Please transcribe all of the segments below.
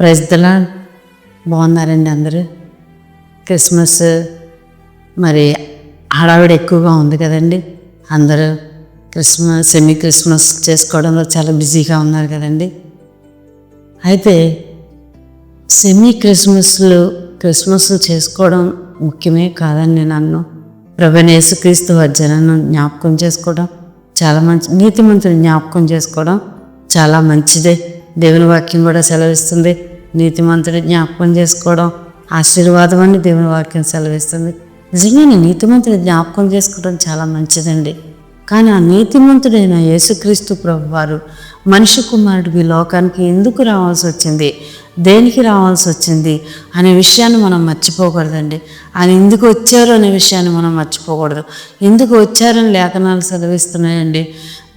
ప్రజలా బాగున్నారండి అందరూ. క్రిస్మస్ మరి హడావిడి ఎక్కువగా ఉంది కదండి. అందరూ క్రిస్మస్ సెమీ క్రిస్మస్ చేసుకోవడంలో చాలా బిజీగా ఉన్నారు కదండి. అయితే సెమీ క్రిస్మస్లు క్రిస్మస్ చేసుకోవడం ముఖ్యమే కాదండి నన్ను. ప్రభనేసుక్రీస్తు జనను జ్ఞాపకం చేసుకోవడం చాలా మంచి నీతిమంతుని జ్ఞాపకం చేసుకోవడం చాలా మంచిదే. దేవుని వాక్యం కూడా సెలవిస్తుంది. నీతిమంతుడు జ్ఞాపకం చేసుకోవడం ఆశీర్వాదం అని దేవుని వాక్యం సెలవిస్తుంది. నిజంగానే నీతిమంతుడు జ్ఞాపకం చేసుకోవడం చాలా మంచిదండి. కానీ ఆ నీతిమంతుడైన యేసుక్రీస్తు ప్రభు వారు మనిషి కుమారుడు ఈ లోకానికి ఎందుకు రావాల్సి వచ్చింది? దేనికి రావాల్సి వచ్చింది? అనే విషయాన్ని మనం మర్చిపోకూడదండి. ఆయన ఎందుకు వచ్చారు అనే విషయాన్ని మనం మర్చిపోకూడదు. ఎందుకు వచ్చారని లేఖనాలు చదివిస్తున్నాయండి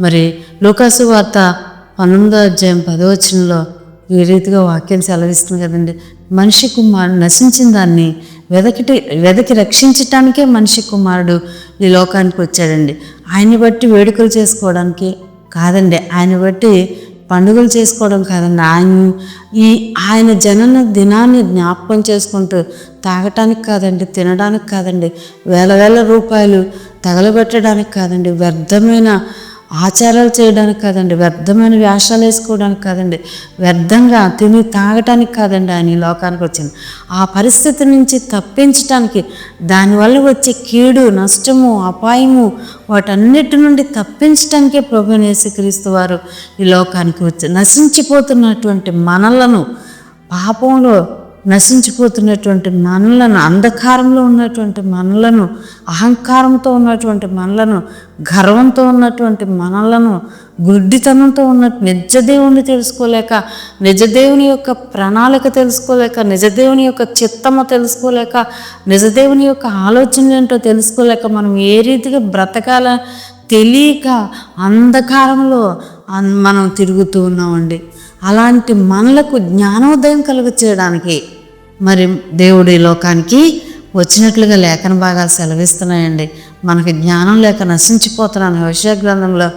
మరి లోకాసు వార్త పంతొమ్మిదో అధ్యాయం పదవచనంలో ఈ రీతిగా వాక్యం సెలవిస్తుంది కదండి? మనిషి కుమారుడు నశించిన దాన్ని వెదకిటి వెదకి రక్షించటానికే మనిషి కుమారుడు ఈ లోకానికి వచ్చాడండి. ఆయన్ని బట్టి వేడుకలు చేసుకోవడానికి కాదండి ఆయన బట్టి పండుగలు చేసుకోవడం కాదండి. ఆయన ఈ ఆయన జనన దినాన్ని జ్ఞాపకం చేసుకుంటూ తాగటానికి కాదండి తినడానికి కాదండి వేల వేల రూపాయలు తగలబెట్టడానికి కాదండి వ్యర్థమైన ఆచారాలు చేయడానికి కాదండి వ్యర్థమైన వేషాలు వేసుకోవడానికి కాదండి వ్యర్థంగా తిని తాగటానికి కాదండి ఆయన ఈ లోకానికి వచ్చింది. ఆ పరిస్థితి నుంచి తప్పించటానికి దానివల్ల వచ్చే కీడు నష్టము అపాయము వాటన్నిటి నుండి తప్పించటానికే ప్రభు యేసుక్రీస్తు వారు ఈ లోకానికి వచ్చి నశించిపోతున్నటువంటి మనలను పాపంలో నశించిపోతున్నటువంటి మనలను అంధకారంలో ఉన్నటువంటి మనలను అహంకారంతో ఉన్నటువంటి మనలను గర్వంతో ఉన్నటువంటి మనలను గుడ్డితనంతో ఉన్న నిజదేవుని తెలుసుకోలేక నిజదేవుని యొక్క ప్రణాళిక తెలుసుకోలేక నిజదేవుని యొక్క చిత్తము తెలుసుకోలేక నిజదేవుని యొక్క ఆలోచన ఏంటో తెలుసుకోలేక మనం ఏ రీతిగా బ్రతకాల తెలియక అంధకారంలో మనం తిరుగుతూ ఉన్నామండి. అలాంటి మనలకు జ్ఞానోదయం కలుగ చేయడానికి మరి దేవుడు ఈ లోకానికి వచ్చినట్లుగా లేఖన భాగాలు సెలవిస్తున్నాయండి. మనకి జ్ఞానం లేక నశించిపోతున్నాను విషయ గ్రంథంలో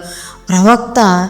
ప్రవక్త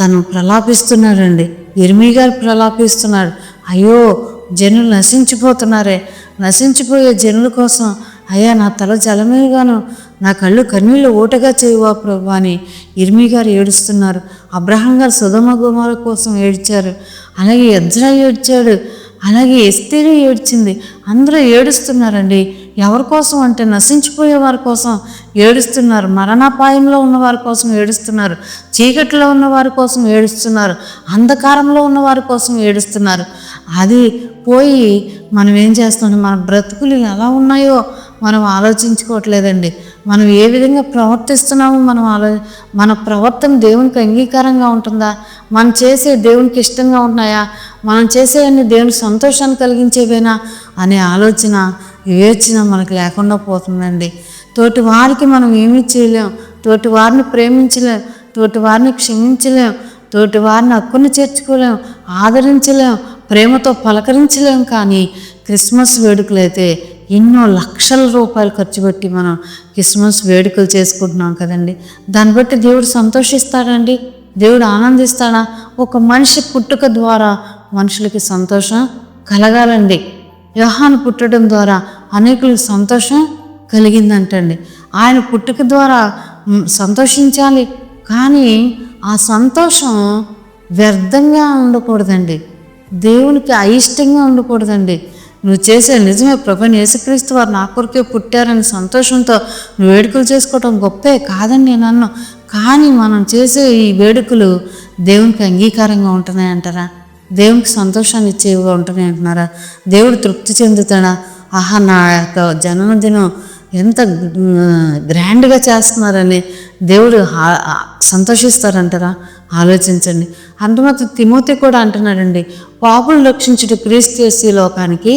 తను ప్రలాపిస్తున్నాడండి. ఇర్మీ గారు ప్రలాపిస్తున్నాడు అయ్యో జనులు నశించిపోతున్నారే. నశించిపోయే జనుల కోసం అయ్యా నా తల జలమేగాను నా కళ్ళు కన్నీళ్ళు ఊటగా చేయువా ప్రభు అని ఇర్మి గారు ఏడుస్తున్నారు. అబ్రహం గారు సుధమ గుమార కోసం ఏడ్చారు. అలాగే ఎజ్రా ఏడ్చాడు. అలాగే ఎస్తేరు ఏడ్చింది. అందరూ ఏడుస్తున్నారండి. ఎవరి కోసం అంటే నశించిపోయే వారి కోసం ఏడుస్తున్నారు. మరణాపాయంలో ఉన్న వారి కోసం ఏడుస్తున్నారు. చీకట్లో ఉన్న వారి కోసం ఏడుస్తున్నారు. అంధకారంలో ఉన్న వారి కోసం ఏడుస్తున్నారు. అది పోయి మనం ఏం చేస్తున్నాం? మన బ్రతుకులు ఎలా ఉన్నాయో మనం ఆలోచించుకోవట్లేదండి. మనం ఏ విధంగా ప్రవర్తిస్తున్నామో మనం ఆలో మన ప్రవర్తన దేవునికి అంగీకారంగా ఉంటుందా? మనం చేసే దేవునికి ఇష్టంగా ఉన్నాయా మనం చేసేవన్నీ దేవునికి సంతోషాన్ని కలిగించేవేనా? అనే ఆలోచన వివేచన మనకు లేకుండా పోతుందండి. తోటి వారికి మనం ఏమీ చేయలేం. తోటి వారిని ప్రేమించలేం. తోటి వారిని క్షమించలేం. తోటి వారిని హక్కును చేర్చుకోలేం. ఆదరించలేం. ప్రేమతో పలకరించలేం. కానీ క్రిస్మస్ వేడుకలైతే ఎన్నో లక్షల రూపాయలు ఖర్చు పెట్టి మనం క్రిస్మస్ వేడుకలు చేసుకుంటున్నాం కదండి. దాన్ని బట్టి దేవుడు సంతోషిస్తాడండి. దేవుడు ఆనందిస్తాడా? ఒక మనిషి పుట్టుక ద్వారా మనుషులకి సంతోషం కలగాలండి. వ్యూహాన్ని పుట్టడం ద్వారా అనేకులకు సంతోషం కలిగిందంటండి. ఆయన పుట్టుక ద్వారా సంతోషించాలి కానీ ఆ సంతోషం వ్యర్థంగా ఉండకూడదండి. దేవునికి అయిష్టంగా ఉండకూడదండి. నువ్వు చేసే నిజమే ప్రభుని యేసుక్రీస్తు వారు నా కొరకే పుట్టారని సంతోషంతో నువ్వు వేడుకలు చేసుకోవటం గొప్పే కాదని నేను అన్ను కానీ మనం చేసే ఈ వేడుకలు దేవునికి అంగీకారంగా ఉంటున్నాయి అంటారా? దేవునికి సంతోషాన్ని ఇచ్చేవిగా ఉంటున్నాయి అంటున్నారా? దేవుడు తృప్తి చెందుతాడా? ఆహా నా యొక్క జన్మదినం ఎంత గ్రాండ్గా చేస్తున్నారని దేవుడు సంతోషిస్తారంటారా? ఆలోచించండి. అంతమాత్రం తిమోతి కూడా అంటున్నాడండి పాపులు రక్షించుట క్రీస్తు లోకానికి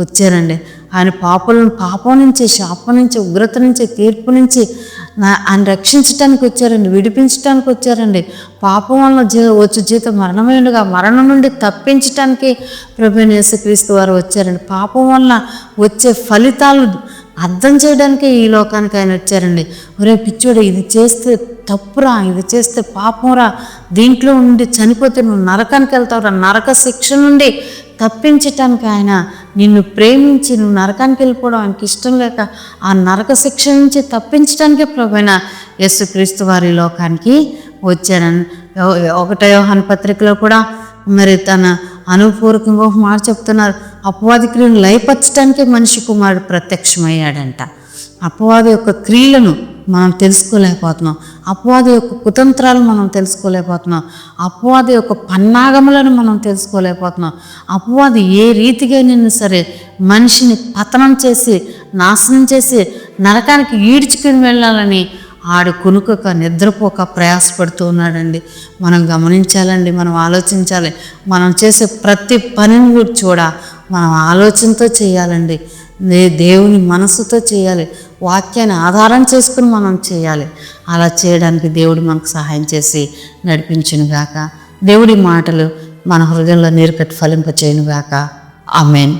వచ్చారండి. ఆయన పాపలను పాపం నుంచి శాపం నుంచి ఉగ్రత నుంచి తీర్పు నుంచి ఆయన రక్షించటానికి వచ్చారండి విడిపించటానికి వచ్చారండి. పాపం వల్ల జీ వచ్చు జీతం మరణమైనగా మరణం నుండి తప్పించడానికి ప్రభు యేసుక్రీస్తు వారు వచ్చారండి. పాపం వల్ల వచ్చే ఫలితాలు అర్థం చేయడానికే ఈ లోకానికి ఆయన వచ్చారండి. ఒరే పిచ్చోడు ఇది చేస్తే తప్పురా ఇది చేస్తే పాపంరా దీంట్లో ఉండి చనిపోతే నువ్వు నరకానికి వెళ్తావురా నరక శిక్ష నుండి తప్పించటానికి ఆయన నిన్ను ప్రేమించి నువ్వు నరకానికి వెళ్ళిపోవడం ఆయనకి ఇష్టం లేక ఆ నరక శిక్ష నుంచి తప్పించడానికే ప్రభైన యేసుక్రీస్తు వారి లోకానికి వచ్చారని ఒకటో పత్రికలో కూడా మరి తన అనుపూర్వకంగా ఒక మాట చెప్తున్నారు. అపవాది క్రియను లయపరచడానికే మనిషి కుమారుడు ప్రత్యక్షమయ్యాడంట. అపవాది యొక్క క్రియలను మనం తెలుసుకోలేకపోతున్నాం. అపవాది యొక్క కుతంత్రాలు మనం తెలుసుకోలేకపోతున్నాం. అపవాది యొక్క పన్నాగములను మనం తెలుసుకోలేకపోతున్నాం. అపవాది ఏ రీతిగా నిన్ను సరే మనిషిని పతనం చేసి నాశనం చేసి నరకానికి ఈడ్చుకుని వెళ్ళాలని ఆడు కునుకక నిద్రపోక ప్రయాసపడుతూ ఉన్నాడండి. మనం గమనించాలండి మనం ఆలోచించాలి. మనం చేసే ప్రతి పనిని కూడా చూడ మనం ఆలోచనతో చేయాలండి. దేవుని మనసుతో చేయాలి. వాక్యాన్ని ఆధారం చేసుకుని మనం చేయాలి. అలా చేయడానికి దేవుడు మనకు సహాయం చేసి నడిపించునుగాక దేవుడి మాటలు మన హృదయంలో నేరుగా ఫలింప చేయను ఫలింపచేయునుగాక ఆమెన్.